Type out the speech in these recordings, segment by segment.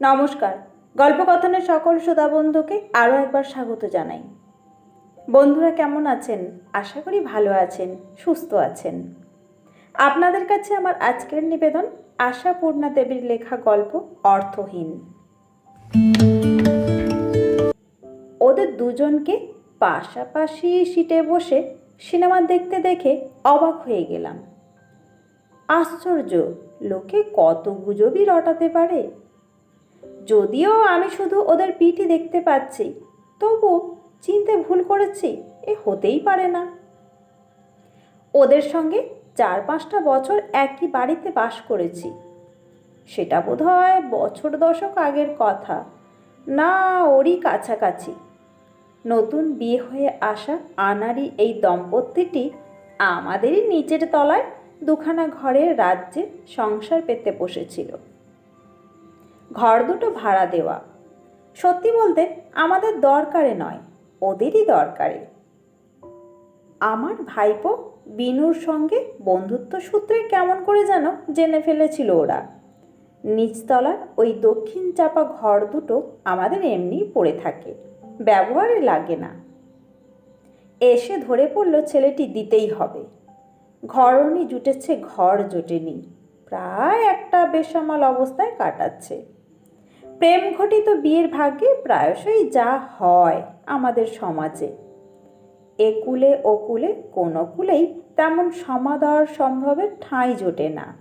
নমস্কার। গল্পকথনের সকল শ্রোতা বন্ধুকে আরও একবার স্বাগত জানাই। বন্ধুরা কেমন আছেন? আশা করি ভালো আছেন, সুস্থ আছেন। আপনাদের কাছে আমার আজকের নিবেদন আশাপূর্ণা দেবীর লেখা গল্প অর্থহীন। ওদের দুজনকে পাশাপাশি সিটে বসে সিনেমা দেখতে দেখে অবাক হয়ে গেলাম। আশ্চর্য, লোকে কত গুজবই রটাতে পারে। যদিও আমি শুধু ওদের পিঠই দেখতে পাচ্ছি তবু চিনতে ভুল করেছি, এ হতেই পারে না। ওদের সঙ্গে চার পাঁচটা বছর একই বাড়িতে বাস করেছি। সেটা বোধ হয় বছর দশক আগের কথা। না, ওরই কাছাকাছি। নতুন বিয়ে হয়ে আসা আনারি এই দম্পতিটি আমাদেরই নিচের তলায় দুখানা ঘরের রাজ্যে সংসার পেতে বসেছিল। ঘর দুটো ভাড়া দেওয়া। সত্যি বলতে আমাদের দরকারে নয়, ওদেরই দরকারে। আমার ভাইপো বিনুর সঙ্গে বন্ধুত্ব সূত্রে কেমন করে যেন জেনে ফেলেছিল ওরা। নিচতলার ওই দক্ষিণ চাপা ঘর দুটো আমাদের এমনি পড়ে থাকে, ব্যবহারে লাগে না। এসে ধরে পড়ল ছেলেটি দিতেই হবে। ঘরনি জুটেছে, ঘর জোটেনি, প্রায় একটা বেসামাল অবস্থায় কাটাচ্ছে। প্রেম ঘটিত বিয়ের ভাগ্যে প্রায়শই যা হয় আমাদের সমাজে। একুলে ওকুলে কোনো কুলেই তেমন সমাদর সম্ভবের ঠাঁই জোটে না।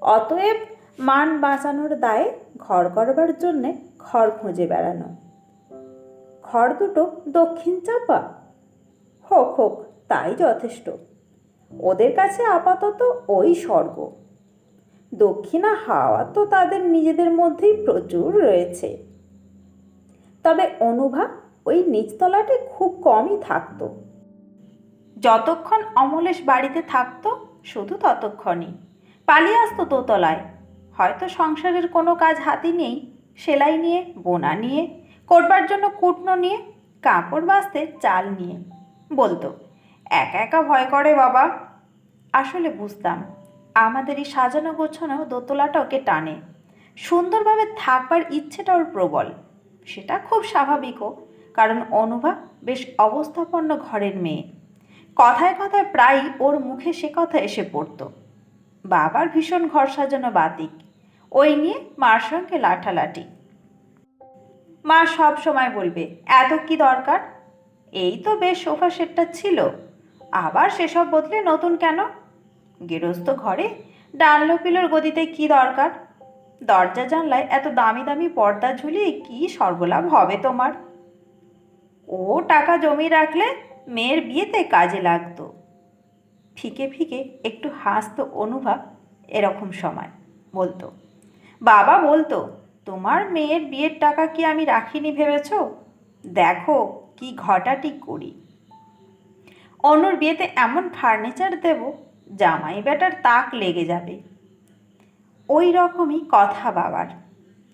অতএব মান বাঁচানোর দায়ে ঘর করবার জন্যে ঘর খুঁজে বেড়ানো। ঘর দুটো দক্ষিণ চাপা। হোক হোক, তাই যথেষ্ট। ওদের কাছে আপাতত ওই স্বর্গ। দক্ষিণা হাওয়া তো তাদের নিজেদের মধ্যেই প্রচুর রয়েছে। তবে অনুভা ওই নিচতলাতে খুব কমই থাকতো। যতক্ষণ অমলেশ বাড়িতে থাকতো, শুধু ততক্ষণই। পালিয়ে আসতো দোতলায়। হয়তো সংসারের কোনো কাজ হাতি নেই, সেলাই নিয়ে, বোনা নিয়ে, করবার জন্য কুটনো নিয়ে, কাপড় বাঁচতে চাল নিয়ে। বলতো, একা একা ভয় করে বাবা। আসলে বুঝতাম আমাদের এই সাজানো গোছানো দোতলাটা ওকে টানে। সুন্দরভাবে থাকবার ইচ্ছেটা ওর প্রবল। সেটা খুব স্বাভাবিকও কারণ অনুভা বেশ অবস্থাপন্ন ঘরের মেয়ে। কথায় কথায় প্রায়ই ওর মুখে সে কথা এসে পড়তো। বাবার ভীষণ ঘর সাজানো বাতিক। ওই নিয়ে মার সঙ্গে লাঠালাঠি। মা সব সময় বলবে, এত কি দরকার? এই তো বেশ সোফা সেটটা ছিল। আবার সেসব বদলে নতুন কেন? গেরস্ত ঘরে ডানলো পিলোর গদিতে কি দরকার? দরজা জানলায় এত দামি দামি পর্দা ঝুলিয়ে কি সর্বলাভ হবে তোমার? ও টাকা জমি রাখলে মেয়ের বিয়েতে কাজে লাগতো। ফিকে ফিকে একটু হাসতো অনুভব এরকম সময়, বলতো, বাবা, বলতো, তোমার মেয়ের বিয়ের টাকা কি আমি রাখিনি ভেবেছ? দেখো কি ঘটাটি করি। অনুর বিয়েতে এমন ফার্নিচার দেব জামাই বেটার তাক লেগে যাবে। ওই রকমই কথা বাবার।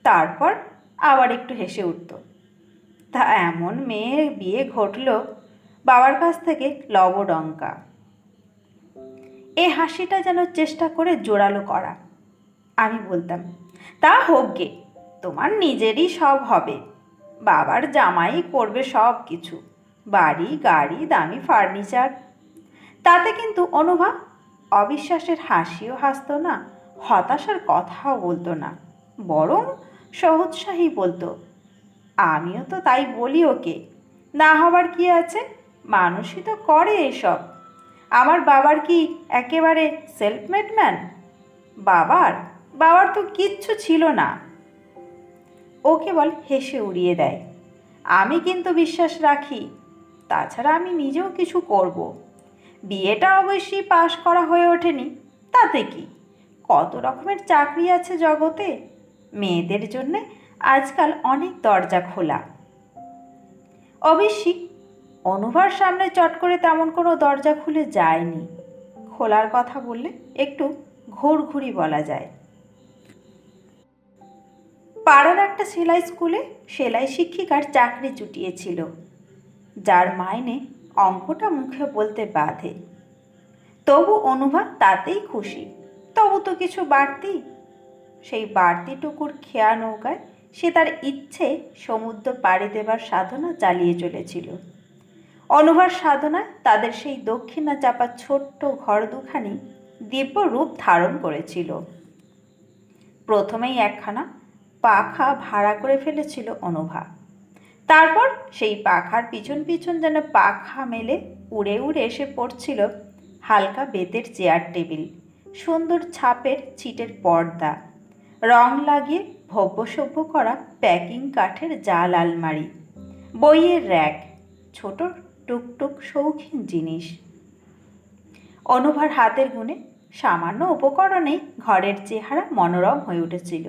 তারপর আবার একটু হেসে উঠত। তা এমন মেয়ের বিয়ে ঘটল বাবার কাছ থেকে লবডঙ্কা। এ হাসিটা যেন চেষ্টা করে জোরালো করা। আমি বলতাম, তা হোক গে, তোমার নিজেরই সব হবে। বাবার জামাই করবে সব কিছু। বাড়ি, গাড়ি, দামি ফার্নিচার। তাতে কিন্তু অনুভা অবিশ্বাসের হাসিও হাসতো না, হতাশার কথাও বলতো না, বরং সহৎসাহী বলতো, আমিও তো তাই বলি ওকে, না হবার কি আছে? মানুষই তো করে এসব। আমার বাবার কি একেবারে সেলফমেড ম্যান বাবার? বাবার তো কিচ্ছু ছিল না। ও কেবল হেসে উড়িয়ে দেয়, আমি কিন্তু বিশ্বাস রাখি, তাছাড়া আমি নিজেও কিছু করব। বিয়েটা অবশ্যই পাশ করা হয়ে ওঠেনি। তাতে কি? কত রকমের চাকরি আছে জগতে? মেয়েদের জন্যে আজকাল অনেক দরজা খোলা। অবশ্যই অনুভার সামনে চট করে তেমন কোনো দরজা খুলে যায়নি। খোলার কথা বললে একটু ঘুরঘুরি বলা যায়। পাড়ার একটা সেলাই স্কুলে সেলাই শিক্ষিকার চাকরি জুটিয়েছিল যার মাইনে অঙ্কটা মুখে বলতে বাধে। তবু অনুভব তাতেই খুশি। তবু তো কিছু বাড়তি। সেই বাড়তিটুকুর খেয়া নৌকায় সে তার ইচ্ছে সমুদ্র পাড়ি দেবার সাধনা চালিয়ে চলেছিল। অনুভার সাধনায় তাদের সেই দক্ষিণা চাপা ছোট্ট ঘর দুখানি দিব্য রূপ ধারণ করেছিল। প্রথমেই একখানা পাখা ভাড়া করে ফেলেছিল অনুভা তারপর সেই পাখার পিছন পিছন যেন পাখা মেলে উড়ে উড়ে এসে পড়ছিল হালকা বেতের চেয়ার টেবিল, সুন্দর ছাপের ছিটের পর্দা, রং লাগিয়ে ভব্যসভ্য করা প্যাকিং কাঠের জাল আলমারি, বইয়ের র্যাক, ছোট টুকটুক শৌখিন জিনিস। অনুভার হাতের গুণে সামান্য উপকরণেই ঘরের চেহারা মনোরম হয়ে উঠেছিল।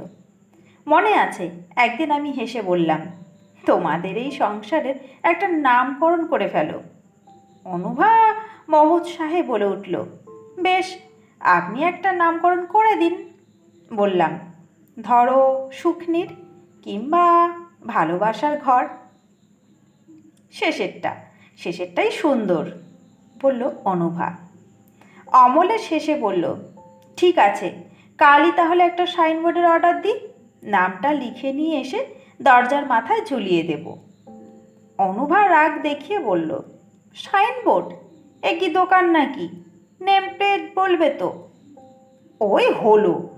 মনে আছে, একদিন আমি হেসে বললাম তোমাদের এই সংসারের একটা নামকরণ করে ফেলো। অনুভা মহৎ মহোৎসাহে বলে উঠল, বেশ, আপনি একটা নামকরণ করে দিন। বললাম, ধরো সুখনির কিংবা ভালোবাসার ঘর। শেষেরটা, শেষেরটাই সুন্দর, বলল অনুভা। অমলের শেষে বলল, ঠিক আছে, কালই তাহলে একটা সাইনবোর্ডের অর্ডার দিই। নামটা লিখে নিয়ে এসে দরজার মাথায় ঝুলিয়ে দেব। অনুভা রাগ দেখিয়ে বলল সাইনবোর্ড এ কি দোকান নাকি? নেম প্লেট বলবে তো? ওই হলো!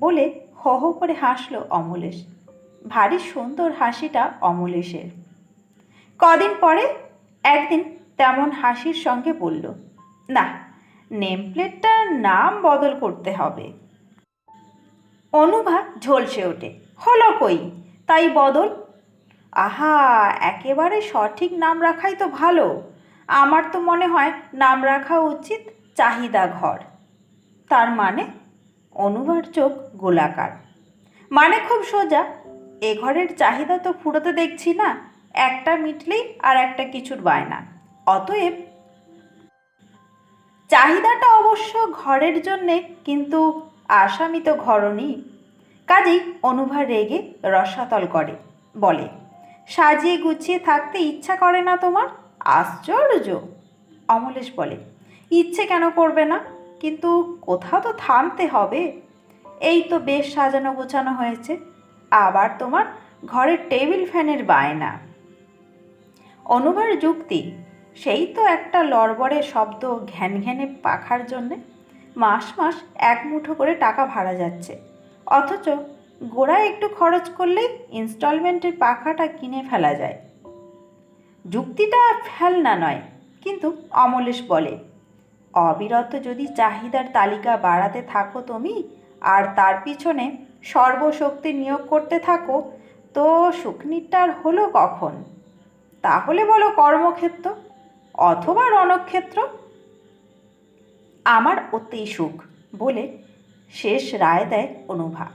বলে হ হ করে হাসলো অমলেশ। ভারী সুন্দর হাসিটা অমলেশের। কদিন পরে একদিন তেমন হাসির সঙ্গে বলল, না, নেম প্লেটটার নাম বদল করতে হবে। অনুভা ঝলসে ওঠে, হলো কই? তাই বদল আহা, একেবারে সঠিক নাম রাখাই তো ভালো। আমার তো মনে হয় নাম রাখা উচিত চাহিদা ঘর। তার মানে? অনুভার চোখ গোলাকার। মানে খুব সোজা। এ ঘরের চাহিদা তো ফুরোতে দেখছি না। একটা মিটলেই আর একটা কিছুর বায়না। অতএব চাহিদাটা অবশ্য ঘরের জন্যে, কিন্তু আসামি তো ঘরনি কাজেই অনুভা রেগে রসাতল করে, বলে, সাজিয়ে গুছিয়ে থাকতে ইচ্ছা করে না তোমার? আশ্চর্য! অমলেশ বলে, ইচ্ছে কেন করবে না? কিন্তু কোথাও তো থামতে হবে। এই তো বেশ সাজানো গোছানো হয়েছে। আবার তোমার ঘরের টেবিল ফ্যানের বায়না। অনুভার যুক্তি, সেই তো একটা লড়বড়ে শব্দ ঘ্যান ঘ্যানে পাখার জন্যে মাস মাস এক মুঠো করে টাকা ভাড়া যাচ্ছে। অথচ গোড়ায় একটু খরচ করলেই ইনস্টলমেন্টের পাখাটা কিনে ফেলা যায়। যুক্তিটা ফেলনা নয়, কিন্তু অমলেশ বলে, অবিরত যদি চাহিদার তালিকা বাড়াতে থাকো তুমি, আর তার পিছনে সর্বশক্তি নিয়োগ করতে থাকো, তো শুকনিরটার হলো কখন? তাহলে বলো কর্মক্ষেত্র অথবা রণক্ষেত্র? আমার অতি সুখ, বলে শেষ রায় দেয় অনুভা।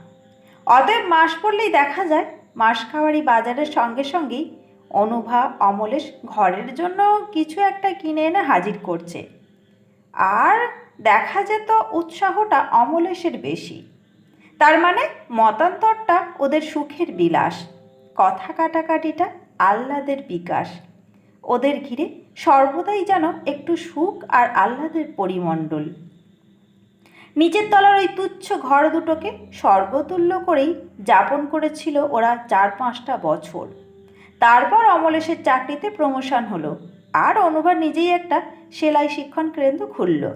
অতএব মাস পড়লেই দেখা যায়, মাস খাওয়ারি বাজারের সঙ্গে সঙ্গেই অনুভা, অমলেশ ঘরের জন্য কিছু একটা কিনে এনে হাজির করছে। আর দেখা যেত উৎসাহটা অমলেশের বেশি। তার মানে মতান্তরটা ওদের সুখের বিলাস, কথা কাটাকাটিটা আহ্লাদের বিকাশ। ওদের ঘিরে সর্বদাই যেন একটু সুখ আর আহ্লাদের পরিমণ্ডল। নিচের তলার ওই তুচ্ছ ঘর দুটোকে স্বর্গতুল্য করেই যাপন করেছিল ওরা চার পাঁচটা বছর। তারপর অমলেশের চাকরিতে প্রমোশন হলো। আর অনুভা নিজেই একটা সেলাই শিক্ষণ কেন্দ্র খুলল।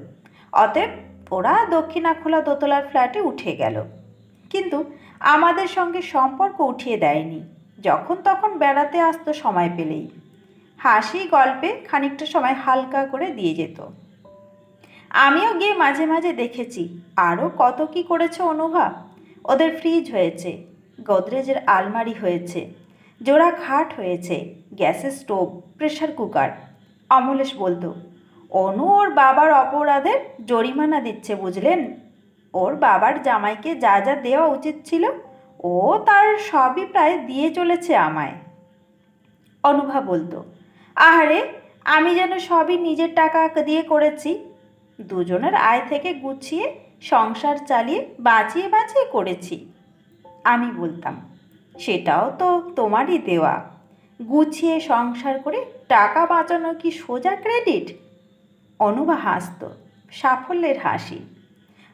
অতএব ওরা দক্ষিণা খোলা দোতলার ফ্ল্যাটে উঠে গেল। কিন্তু আমাদের সঙ্গে সম্পর্ক উঠিয়ে দেয়নি। যখন তখন বেড়াতে আসতো সময় পেলেই। হাসি গল্পে খানিকটা সময় হালকা করে দিয়ে যেত। আমিও গিয়ে মাঝে মাঝে দেখেছি। আরও কত কি করেছে অনুভা ওদের ফ্রিজ হয়েছে, গোদরেজের আলমারি হয়েছে, জোড়া খাট হয়েছে, গ্যাসের স্টোভ প্রেশার কুকার অমলেশ বলতো। অনু ওর বাবার অপরাধের জরিমানা দিচ্ছে, বুঝলেন? ওর বাবার জামাইকে যা যা দেওয়া উচিত ছিল, ও তার সবই প্রায় দিয়ে চলেছে আমায়। অনুভা বলতো, আহারে, আমি যেন সবই নিজের টাকা দিয়ে করেছি দুজনের আয় থেকে গুছিয়ে, সংসার চালিয়ে, বাঁচিয়ে বাঁচিয়ে করেছি। আমি বলতাম, সেটাও তো তোমারই দেওয়া। গুছিয়ে, সংসার করে টাকা বাঁচানো কি সোজা ক্রেডিট? অনুভা হাসত, সাফল্যের হাসি।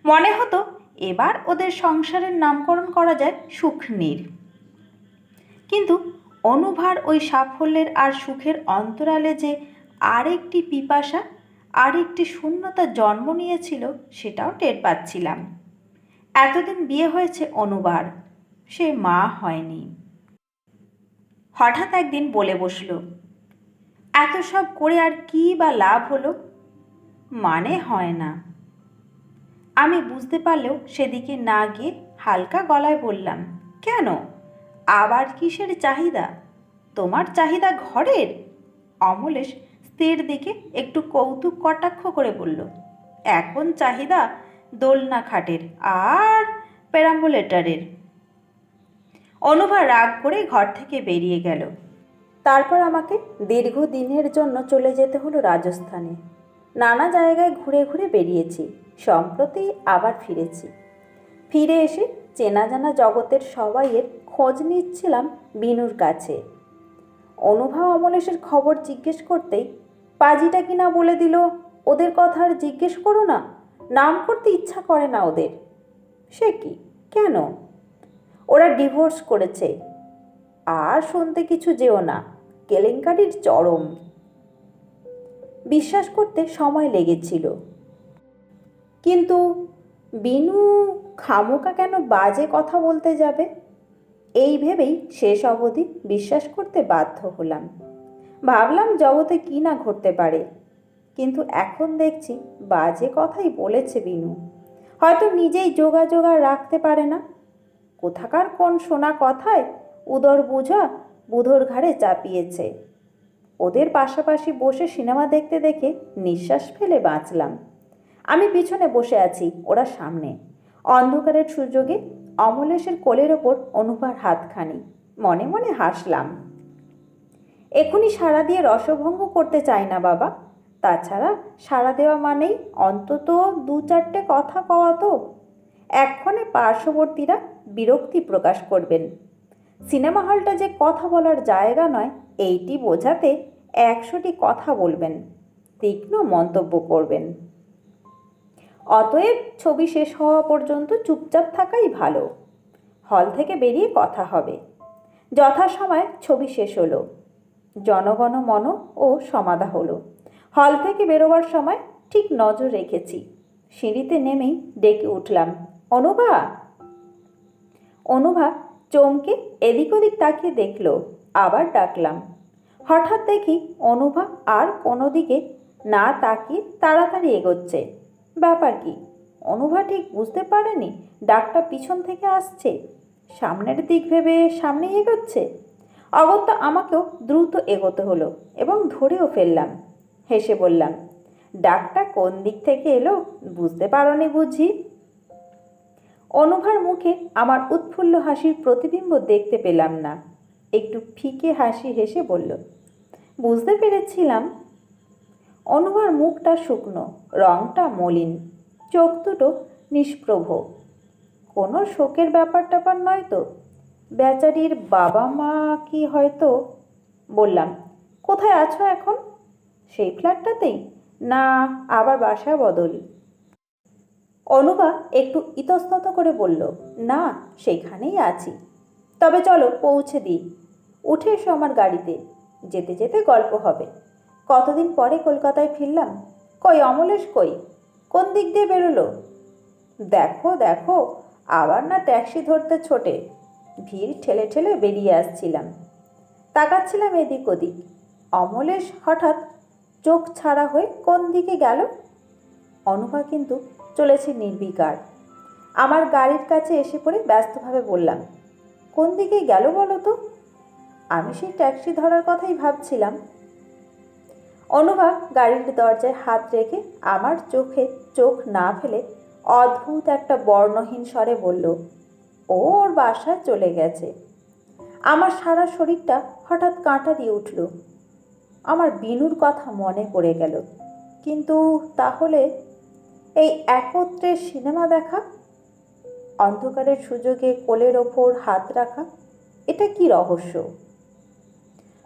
মনে হতো, এবার ওদের সংসারের নামকরণ করা যায় সুখনীর। কিন্তু অনুভার ওই সাফল্যের আর সুখের অন্তরালে যে আরেকটি পিপাসা আরেকটি শূন্যতা জন্ম নিয়েছিল সেটাও টের পাচ্ছিলাম। এতদিন বিয়ে হয়েছে অনুবার, সে মা হয়নি। হঠাৎ একদিন বলে বসল, এত সব করে আর কি বা লাভ হলো? মানে হয় না। আমি বুঝতে পারলেও সেদিকে না গিয়ে হালকা গলায় বললাম, কেন? আবার কিসের চাহিদা? তোমার চাহিদা ঘরের? অমলেশ স্ত্রীর দিকে একটু কৌতুক কটাক্ষ করে বলল, এখন চাহিদা দোলনা খাটের আর প্যারাম্বুলেটারের অনুভা রাগ করে ঘর থেকে বেরিয়ে গেল। তারপর আমাকে দীর্ঘদিনের জন্য চলে যেতে হলো রাজস্থানে। নানা জায়গায় ঘুরে ঘুরে বেরিয়েছি, সম্প্রতি আবার ফিরেছি। ফিরে এসে চেনা জানা জগতের সবাইয়ের খোঁজ নিচ্ছিলাম বিনুর কাছে। অনুভা অমলেশের খবর জিজ্ঞেস করতেই পাজিটা কিনা বলে দিল, ওদের কথা আর জিজ্ঞেস করো না। নাম করতে ইচ্ছা করে না ওদের। সে কি? কেন? ওরা ডিভোর্স করেছে। আর শুনতে কিছু যেও না। কেলেঙ্কারির চরম। বিশ্বাস করতে সময় লেগেছিল। কিন্তু বিনু খামোকা কেন বাজে কথা বলতে যাবে? এই ভেবেই শেষ অবধি বিশ্বাস করতে বাধ্য হলাম। ভাবলাম জগতে কি না ঘটতে পারে। কিন্তু এখন দেখছি বাজে কথাই বলেছে বিনু। হয়তো নিজেই যোগাযোগ আর রাখতে পারে না। কোথাকার কোন শোনা কথায় উদর বোঝা বুধোর ঘাড়ে চাপিয়েছে। ওদের পাশাপাশি বসে সিনেমা দেখতে দেখে নিঃশ্বাস ফেলে বাঁচলাম। আমি পিছনে বসে আছি, ওরা সামনে। অন্ধকারের সুযোগে অমলেশের কোলের ওপর অনুপার হাতখানি। মনে মনে হাসলাম। এখনই সাড়া দিয়ে রসভঙ্গ করতে চাই না বাবা। তাছাড়া সাড়া দেওয়া মানেই অন্তত দু চারটে কথা কওয়া তো। এক্ষণে পার্শ্ববর্তীরা বিরক্তি প্রকাশ করবেন। সিনেমা হলটা যে কথা বলার জায়গা নয়, এইটি বোঝাতে একশোটি কথা বলবেন, তীক্ষ্ণ মন্তব্য করবেন। অতএব ছবি শেষ হওয়া পর্যন্ত চুপচাপ থাকাই ভালো। হল থেকে বেরিয়ে কথা হবে। যথাসময়ে ছবি শেষ হলো। জনগণ মন ও সমাধা হলো। হল থেকে বেরোবার সময় ঠিক নজর রেখেছি। সিঁড়িতে নেমেই ডেকে উঠলাম, অনুভা! অনুভা চমকে এদিক ওদিক তাকিয়ে দেখল, আবার ডাকলাম। হঠাৎ দেখি অনুভা আর কোনো দিকে না তাকিয়ে তাড়াতাড়ি এগোচ্ছে। ব্যাপার কি? অনুভা ঠিক বুঝতে পারেনি ডাকটা পিছন থেকে আসছে? সামনের দিক ভেবে সামনে এগোচ্ছে? অগত্যা আমাকেও দ্রুত এগোতে হলো এবং ধরেও ফেললাম। হেসে বললাম, ডাকটা কোন দিক থেকে এলো বুঝতে পারোনি বুঝি? অনুভার মুখে আমার উৎফুল্ল হাসির প্রতিবিম্ব দেখতে পেলাম না। একটু ফিকে হাসি হেসে বলল, বুঝতে পেরেছিলাম। অনুভার মুখটা শুকনো, রংটা মলিন, চোখ দুটো নিষ্প্রভ। কোনো শোকের ব্যাপার ট্যাপার নয় তো? বেচারির বাবা মা কি হয়তো বললাম, কোথায় আছো এখন? সেই ফ্ল্যাটটাতেই। না, আবার বাসা বদল। অনুবা একটু ইতস্তত করে বলল, না, সেইখানেই আছি। তবে চলো পৌঁছে দিই। উঠে এসো আমার গাড়িতে। যেতে যেতে গল্প হবে। কতদিন পরে কলকাতায় ফিরলাম? কই, অমলেশ কই? কোন দিক দিয়ে বেরোলো? দেখো দেখো, আবার না ট্যাক্সি ধরতে ছোটে। ভিড় ঠেলে ঠেলে বেরিয়ে আসছিলাম। তাকাচ্ছিলাম এদিক ওদিক। অমলেশ হঠাৎ চোখ ছাড়া হয়ে কোন দিকে গেল? অনুভা কিন্তু চলেছে নির্বিকার। আমার গাড়ির কাছে এসে পড়ে ব্যস্তভাবে বললাম, কোন দিকে গেল বলো তো? আমি সেই ট্যাক্সি ধরার কথাই ভাবছিলাম। অনুভা গাড়ির দরজায় হাত রেখে আমার চোখে চোখ না ফেলে অদ্ভুত একটা বর্ণহীন স্বরে বলল ওর বাসায় চলে গেছে। আমার সারা শরীরটা হঠাৎ কাঁটা দিয়ে উঠল। আমার বিনুর কথা মনে পড়ে গেল। কিন্তু তাহলে এই একত্রে সিনেমা দেখা, অন্ধকারের সুযোগে কোলের ওপর হাত রাখা, এটা কি রহস্য?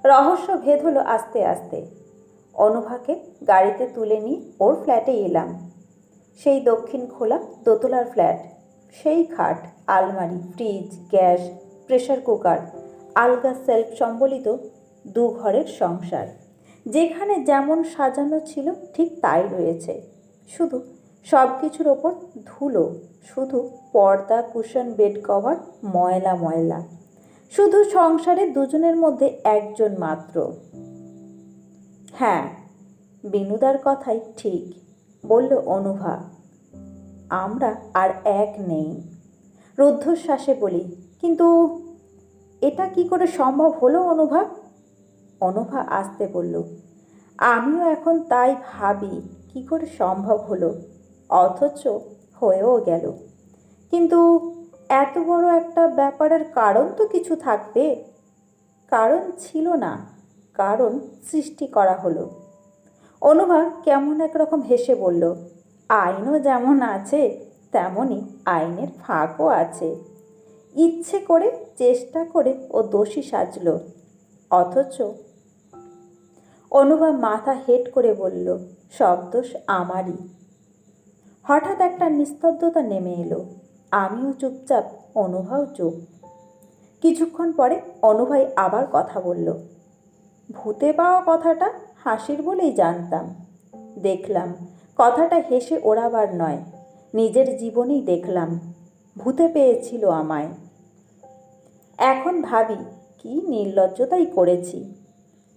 রহস্য ভেদ হলো আস্তে আস্তে। অনুভাকে গাড়িতে তুলে নিয়ে ওর ফ্ল্যাটে এলাম। সেই দক্ষিণ খোলা দোতলার ফ্ল্যাট। সেই খাট, আলমারি, ফ্রিজ, গ্যাস, প্রেসার কুকার, আলগা সেলফ সম্বলিত দু ঘরের সংসার। যেখানে যেমন সাজানো ছিল, ঠিক তাই রয়েছে। শুধু সব কিছুর ওপর ধুলো, শুধু পর্দা, কুশন, বেড কভার, ময়লা ময়লা। শুধু সংসারে দুজনের মধ্যে একজন মাত্র। হ্যাঁ বিনুদার কথাই ঠিক, বলল অনুভা। আমরা আর এক নেই। রুদ্ধশ্বাসে বলি, কিন্তু এটা কি করে সম্ভব হলো অনুভা? অনুভা আসতে বলল, আমিও এখন তাই ভাবি কি করে সম্ভব হলো, অথচ হয়েও গেল। কিন্তু এত বড় একটা ব্যাপারের কারণ তো কিছু থাকবে। কারণ ছিল না, কারণ সৃষ্টি করা হলো। অনুভা কেমন একরকম হেসে বলল আইনও যেমন আছে, তেমনই আইনের ফাঁকও আছে। ইচ্ছে করে, চেষ্টা করে ও দোষী সাজল। অথচ অনুভা মাথা হেট করে বলল, সব দোষ আমারই। হঠাৎ একটা নিস্তব্ধতা নেমে এলো। আমিও চুপচাপ অনুভাও চুপ। কিছুক্ষণ পরে অনুভাই আবার কথা বলল। ভূতে পাওয়া কথাটা হাসির বলেই জানতাম। দেখলাম কথাটা হেসে ওড়াবার নয়, নিজের জীবনেই দেখলাম, ভূতে পেয়েছিল আমায়। এখন ভাবি, কি নির্লজ্জতাই করেছি।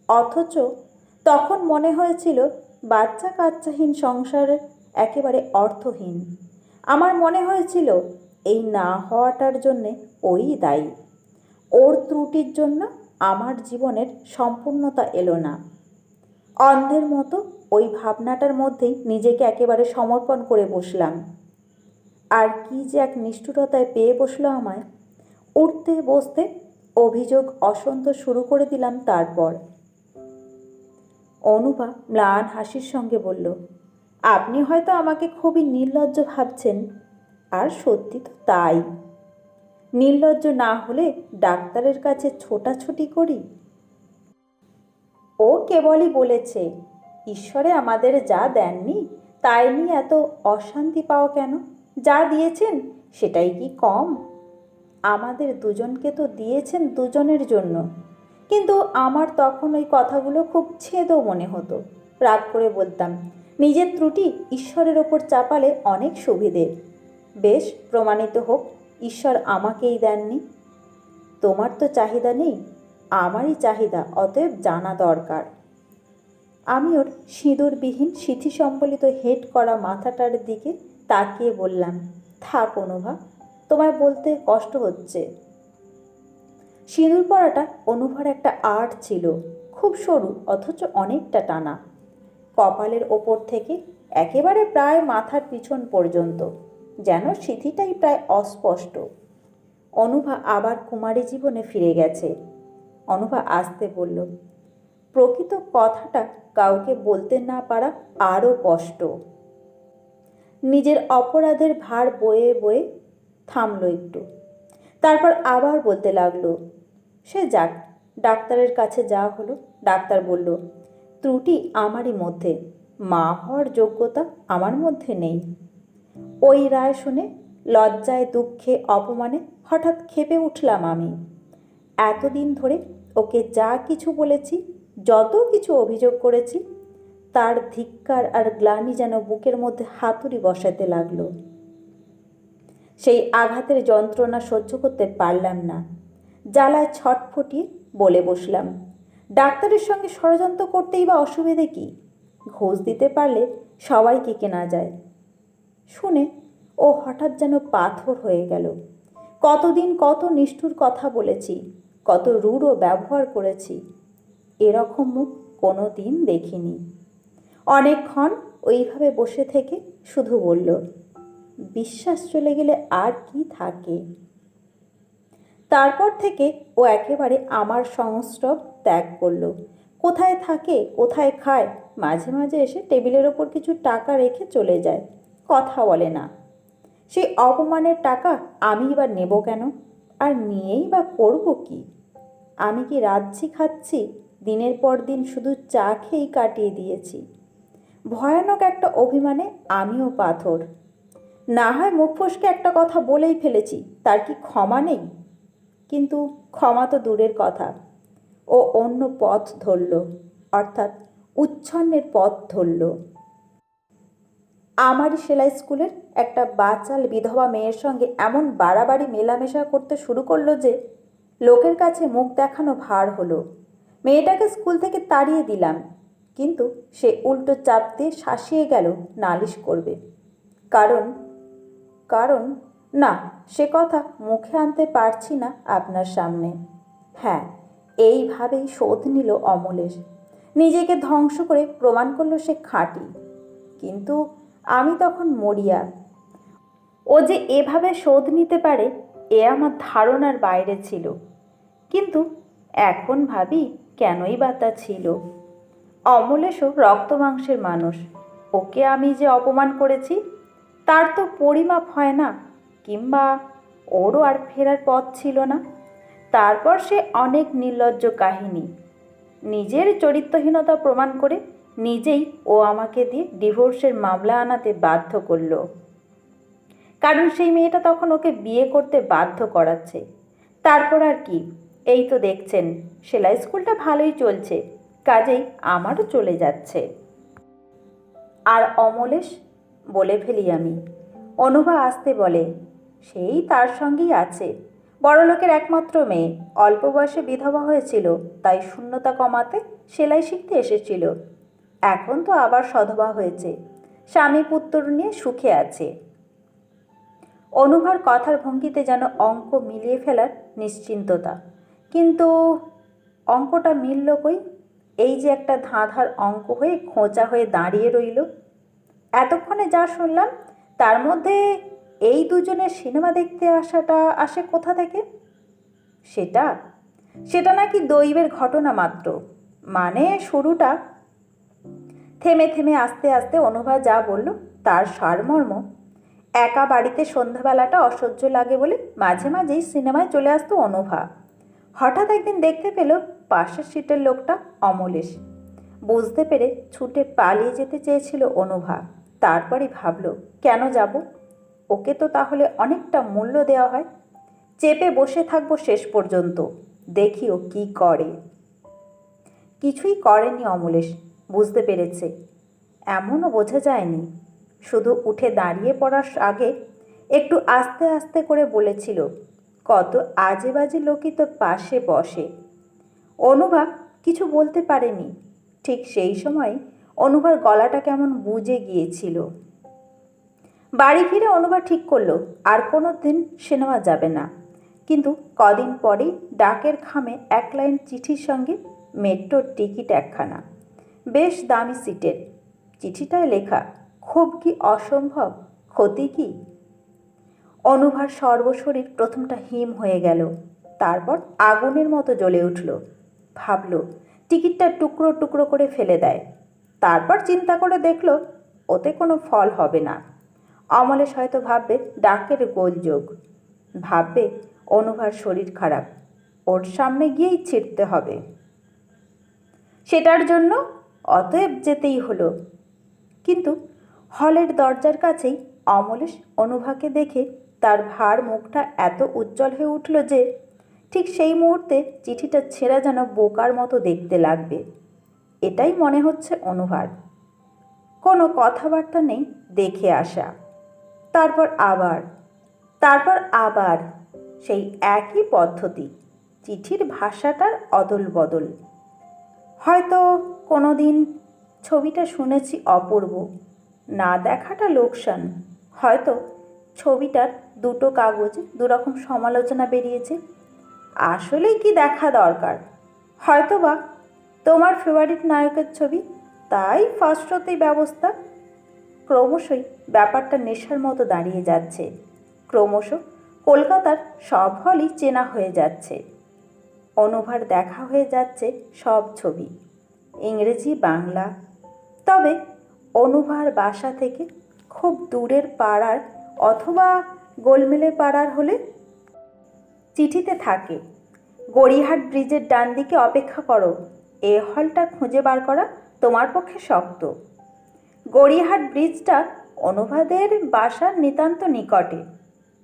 অথচ তখন মনে হয়েছিল, বাচ্চা কাচ্চাহীন সংসার একেবারে অর্থহীন। আমার মনে হয়েছিল, এই না হওয়াটার জন্যে ওই দায়ী। ওর ত্রুটির জন্য আমার জীবনের সম্পূর্ণতা এলো না। অন্ধের মতো ওই ভাবনাটার মধ্যেই নিজেকে একেবারে সমর্পণ করে বসলাম। আর কি যে এক নিষ্ঠুরতায় পেয়ে বসল আমায় উঠতে বসতে অভিযোগ অসন্তোষ শুরু করে দিলাম তারপর। অনুপা ম্লান হাসির সঙ্গে বলল, আপনি হয়তো আমাকে খুবই নির্লজ্জ ভাবছেন, আর সত্যি তো তাই। নির্লজ্জ না হলে ডাক্তারের কাছে ছোটাছুটি করি? ও কেবলই বলেছে ঈশ্বরে আমাদের যা দেননি, তাই নিয়ে এত অশান্তি পাও কেন? যা দিয়েছেন, সেটাই কি কম? আমাদের দুজনকে তো দিয়েছেন দুজনের জন্য। কিন্তু আমার তখন ওই কথাগুলো খুব ছেদও মনে হতো। রাগ করে বলতাম, নিজের ত্রুটি ঈশ্বরের ওপর চাপালে অনেক সুবিধে। বেশ, প্রমাণিত হোক, ঈশ্বর আমাকেই দেননি। তোমার তো চাহিদা নেই, আমারই চাহিদা, অতএব জানা দরকার। আমি ওর সিঁদুরবিহীন সিথি সম্বলিত হেড করা মাথাটার দিকে তাকিয়ে বললাম, থাক অনুভা, তোমায় বলতে কষ্ট হচ্ছে। সিঁদুর পরাটা অনুভার একটা আর্ট ছিল, খুব সরু, অথচ অনেকটা টানা। কপালের ওপর থেকে একেবারে প্রায় মাথার পিছন পর্যন্ত, যেন সিথিটাই প্রায় অস্পষ্ট। অনুভা আবার কুমারী জীবনে ফিরে গেছে। অনুভা আসতে বলল প্রকৃত কথাটা কাউকে বলতে না পারা আরও কষ্ট। নিজের অপরাধের ভার বয়ে বয়ে থামলো একটু। তারপর আবার বলতে লাগল, সে যাক, ডাক্তারের কাছে যাওয়া হলো, ডাক্তার বলল, ত্রুটি আমারই মধ্যে, মা হওয়ার যোগ্যতা আমার মধ্যে নেই। ওই রায় শুনে লজ্জায়, দুঃখে, অপমানে হঠাৎ খেপে উঠলাম আমি। এতদিন ধরে ওকে যা কিছু বলেছি যত কিছু অভিযোগ করেছি, তার ধিক্কার আর গ্লানি যেন বুকের মধ্যে হাতুড়ি বসাতে লাগল। সেই আঘাতের যন্ত্রণা সহ্য করতে পারলাম না। জ্বালায় ছটফটিয়ে বলে বসলাম, ডাক্তারের সঙ্গে ষড়যন্ত্র করতেই বা অসুবিধে কি? ঘোষ দিতে পারলে সবাইকে কেনা যায়? শুনে ও হঠাৎ যেন পাথর হয়ে গেল। কতদিন কত নিষ্ঠুর কথা বলেছি, কত রূঢ় ব্যবহার করেছি এরকম মুখ কোনো দিন দেখিনি। অনেকক্ষণ ওইভাবে বসে থেকে শুধু বলল, বিশ্বাস চলে গেলে আর কি থাকে? তারপর থেকে ও একেবারে আমার সংস্রব ত্যাগ করল। কোথায় থাকে, কোথায় খায়, মাঝে মাঝে এসে টেবিলের ওপর কিছু টাকা রেখে চলে যায়, কথা বলে না। সেই অপমানের টাকা আমি এবার নেব কেন? আর নিয়েই বা করব কি? আমি কি রাজ্যি খাচ্ছি? দিনের পর দিন শুধু চা খেয়েই কাটিয়ে দিয়েছি। ভয়ানক একটা অভিমানে আমিও পাথর। না হয় মুখ ফসকে একটা কথা বলেই ফেলেছি, তার কি ক্ষমা নেই? কিন্তু ক্ষমা তো দূরের কথা। ও অন্য পথ ধরল, অর্থাৎ উচ্ছন্নের পথ ধরল। আমারই সেলাই স্কুলের একটা বাচাল বিধবা মেয়ের সঙ্গে এমন বাড়াবাড়ি মেলামেশা করতে শুরু করল যে, লোকের কাছে মুখ দেখানো ভার হলো। মেয়েটাকে স্কুল থেকে তাড়িয়ে দিলাম, কিন্তু সে উল্টো চাপ দিয়ে শাসিয়ে গেল, নালিশ করবে। কারণ কারণ, না, সে কথা মুখে আনতে পারছি না আপনার সামনে। হ্যাঁ এইভাবেই শোধ নিল অমলেশ। নিজেকে ধ্বংস করে প্রমাণ করল সে খাঁটি। কিন্তু আমি তখন মরিয়া। ও যে এভাবে শোধ নিতে পারে, এ আমার ধারণার বাইরে ছিল। কিন্তু এখন ভাবি কেনই বা তা ছিল? অমলেশও রক্ত মাংসের মানুষ। ওকে আমি যে অপমান করেছি, তার তো পরিমাপ হয় না, কিংবা ওরও আর ফেরার পথ ছিল না। তারপর সে অনেক নির্লজ্জ কাহিনী। নিজের চরিত্রহীনতা প্রমাণ করে নিজেই ও আমাকে দিয়ে ডিভোর্সের মামলা আনাতে বাধ্য করল। কারণ সেই মেয়েটা তখন ওকে বিয়ে করতে বাধ্য করাচ্ছে। তারপর আর কি? এই তো দেখছেন, সেলাই স্কুলটা ভালোই চলছে, কাজেই আমারও চলে যাচ্ছে। আর অমলেশ, বলে ফেলি আমি, অনুভা আসতে বলে, সেই তার সঙ্গেই আছে। বড়লোকের একমাত্র মেয়ে, অল্প বয়সে বিধবা হয়েছিল, তাই শূন্যতা কমাতে সেলাই শিখতে এসেছিল। এখন তো আবার সধবা হয়েছে, স্বামী পুত্র নিয়ে সুখে আছে। অনুভার কথার ভঙ্গিতে যেন অঙ্ক মিলিয়ে ফেলার নিশ্চিন্ততা। কিন্তু অঙ্কটা মিলল কই? এই যে একটা ধাঁধার অঙ্ক হয়ে খোঁচা হয়ে দাঁড়িয়ে রইল। এতক্ষণে যা শুনলাম, তার মধ্যে এই দুজনের সিনেমা দেখতে আসাটা আসে কোথা থেকে? সেটা? সেটা নাকি দৈবের ঘটনা মাত্র। মানে শুরুটা? থেমে থেমে আস্তে আস্তে অনুভা যা বলল, তার সারমর্ম। একা বাড়িতে সন্ধ্যাবেলাটা অসহ্য লাগে বলে মাঝে মাঝেই সিনেমায় চলে আসতো অনুভা। হঠাৎ একদিন দেখতে পেল পাশের সিটের লোকটা অমলেশ। বুঝতে পেরে ছুটে পালিয়ে যেতে চেয়েছিল অনুভা। তারপরই ভাবলো, কেন যাব? ওকে তো তাহলে অনেকটা মূল্য দেওয়া হয়। চেপে বসে থাকব শেষ পর্যন্ত। দেখি ও কী করে। কিছুই করেনি অমলেশ, বুঝতে পেরেছে। এমনও বোঝা যায়নি। শুধু উঠে দাঁড়িয়ে পড়ার আগে একটু আস্তে আস্তে করে বলেছিল কত আজে বাজে লোকই তো পাশে বসে। অনুভা কিছু বলতে পারেনি। ঠিক সেই সময় অনুভার গলাটা কেমন বুঝে গিয়েছিল। বাড়ি ফিরে অনুভা ঠিক করল, আর কোনো দিন সিনেমা যাবে না। কিন্তু কদিন পরেই ডাকের খামে এক লাইন চিঠির সঙ্গে মেট্রোর টিকিট একখানা। বেশ দামি সিটের। চিঠিটায় লেখা, খুব কি অসম্ভব? ক্ষতি কি? অনুভার সর্বশরীর প্রথমটা হিম হয়ে গেল। তারপর আগুনের মতো জ্বলে উঠল। ভাবল, টিকিটটা টুকরো টুকরো করে ফেলে দেয়। তারপর চিন্তা করে দেখল, ওতে কোনো ফল হবে না। অমলেশ হয়তো ভাববে, ডাকের গোলযোগ। ভাববে, অনুভার শরীর খারাপ। ওর সামনে গিয়েই ছিটতে হবে। সেটার জন্য অতএব যেতেই হলো। কিন্তু হলের দরজার কাছেই অমলেশ অনুভাকে দেখে তার ভার মুখটা এত উজ্জ্বল হয়ে উঠল যে ঠিক সেই মুহূর্তে চিঠিটা ছেঁড়া যেন বোকার মতো দেখতে লাগবে। এটাই মনে হচ্ছে অনুভার। কোনো কথাবার্তা নেই, দেখে আসা। তারপর আবার তারপর আবার সেই একই পদ্ধতি, চিঠির ভাষাটার অদল বদল। হয়তো কোনো দিন ছবিটা শুনেছি অপূর্ব, না দেখাটা লোকসান, হয়তো ছবিটার দুটো কাগজে, দুরকম সমালোচনা বেরিয়েছে। আসলেই কি দেখা দরকার? হয়তোবা তোমার ফেভারিট নায়কের ছবি, তাই ফার্স্ট হতেই ব্যবস্থা। ক্রমশই ব্যাপারটা নেশার মতো দাঁড়িয়ে যাচ্ছে। ক্রমশ কলকাতার সব হলই চেনা হয়ে যাচ্ছে। অনুভার দেখা হয়ে যাচ্ছে সব ছবি, ইংরেজি, বাংলা। তবে অনুভার বাসা থেকে খুব দূরের পাড়ার অথবা গোলমেলে পাড়ার হলে চিঠিতে থাকে, গড়িয়াহাট ব্রিজের ডান দিকে অপেক্ষা করো, এ হলটা খুঁজে বার করা তোমার পক্ষে শক্ত। গড়িয়াহাট ব্রিজটা অনুবাদের বাসার নিতান্ত নিকটে।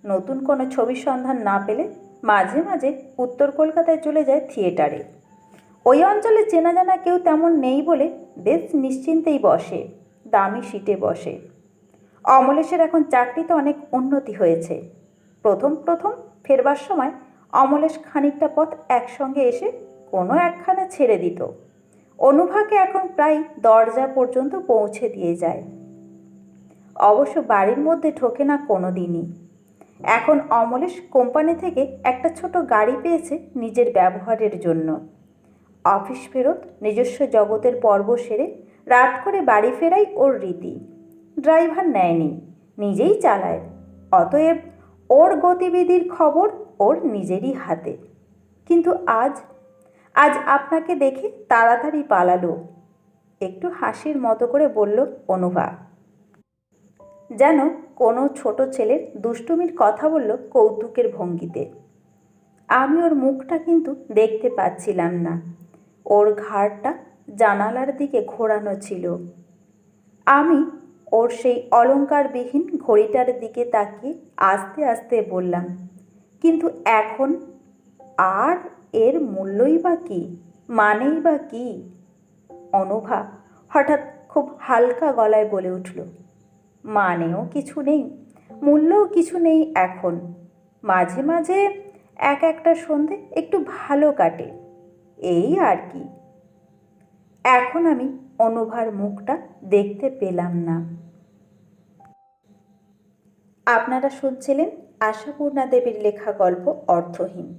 নতুন কোনো ছবির সন্ধান না পেলে মাঝে মাঝে উত্তর কলকাতায় চলে যায় থিয়েটারে। ওই অঞ্চলে চেনা জানা কেউ তেমন নেই বলে বেশ নিশ্চিন্তেই বসে, দামি সিটে বসে। অমলেশের এখন চাকরিতে অনেক উন্নতি হয়েছে। প্রথম প্রথম ফেরবার সময় অমলেশ খানিকটা পথ একসঙ্গে এসে কোনো একখানা ছেড়ে দিত। অনুভাকে এখন প্রায় দরজা পর্যন্ত পৌঁছে দিয়ে যায়। অবশ্য বাড়ির মধ্যে ঢোকে না কোনো দিনই এখন অমলেশ কোম্পানি থেকে একটা ছোট গাড়ি পেয়েছে নিজের ব্যবহারের জন্য। অফিস ফেরত নিজস্ব জগতের পর্ব সেরে রাত করে বাড়ি ফেরাই ওর রীতি। ড্রাইভার নেয়নি, নিজেই চালায়। অতএব ওর গতিবিধির খবর ওর নিজেরই হাতে। কিন্তু আজ আজ আপনাকে দেখে তাড়াতাড়ি পালালো। একটু হাসির মতো করে বলল অনুভা। যেন কোনো ছোট ছেলের দুষ্টুমির কথা বলল কৌতুকের ভঙ্গিতে। আমি ওর মুখটা কিন্তু দেখতে পাচ্ছিলাম না। ওর ঘাড়টা জানালার দিকে ঘোরানো ছিল। আমি ওর সেই অলঙ্কারবিহীন ঘড়িটার দিকে তাকিয়ে আস্তে আস্তে বললাম, কিন্তু এখন আর এর মূল্যই বা কী? মানেই বা কী? অনুভা হঠাৎ খুব হালকা গলায় বলে উঠল, মানেও কিছু নেই, মূল্যও কিছু নেই এখন। মাঝে মাঝে এক একটা সন্ধে একটু ভালো কাটে, এই আর কি। এখন আমি অনুভার মুখটা দেখতে পেলাম না। আপনারা শুনছিলেন আশাপূর্ণা দেবীর লেখা গল্প অর্থহীন।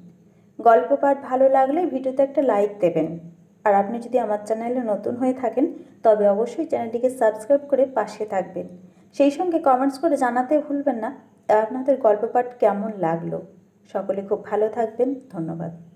গল্প পাঠ ভালো লাগলে ভিডিওতে একটা লাইক দেবেন। আর আপনি যদি আমার চ্যানেলে নতুন হয়ে থাকেন, তবে অবশ্যই চ্যানেলটিকে সাবস্ক্রাইব করে পাশে থাকবেন। সেই সঙ্গে কমেন্টস করে জানাতে ভুলবেন না। আপনাদের গল্প পাঠ কেমন লাগল? সকলে খুব ভালো থাকবেন। ধন্যবাদ।